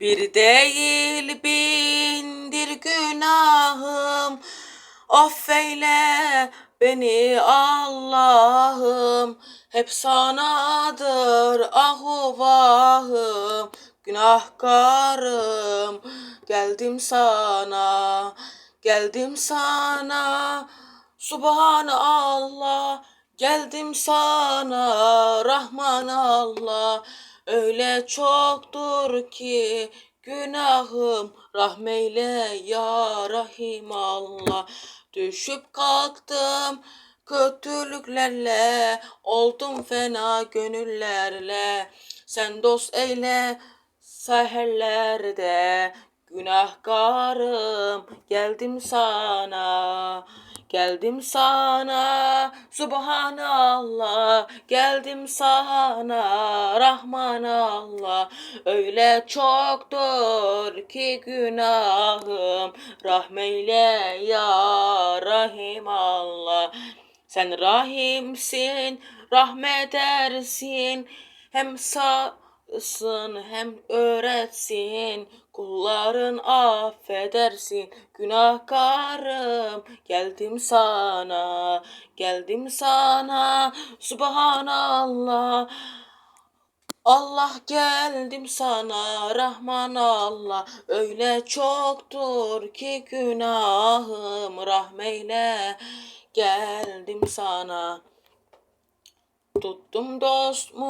Bir değil bindir günahım. Affeyle beni Allah'ım. Hep sanadır ahu vahım Günahkarım geldim sana Geldim sana. Subhanallah Geldim sana. Rahman Allah Öyle çoktur ki günahım rahmeyle ya Rahim Allah. Düşüp kalktım kötülüklerle Oldum fena gönüllerle. Sen dost eyle seherlerde Günahkarım geldim sana Geldim sana Subhanallah. Geldim sana Rahman Allah Öyle çoktur ki günahım. Rahmeyle ya Rahim Allah Sen rahimsin rahmet edersin Hem sağsın hem öğretsin Kulların affedersin. Günahkarım geldim sana Geldim sana. Subhanallah. Allah geldim sana. Rahman Allah öyle çoktur ki günahım. Rahmeyle geldim sana. Tuttum dostumun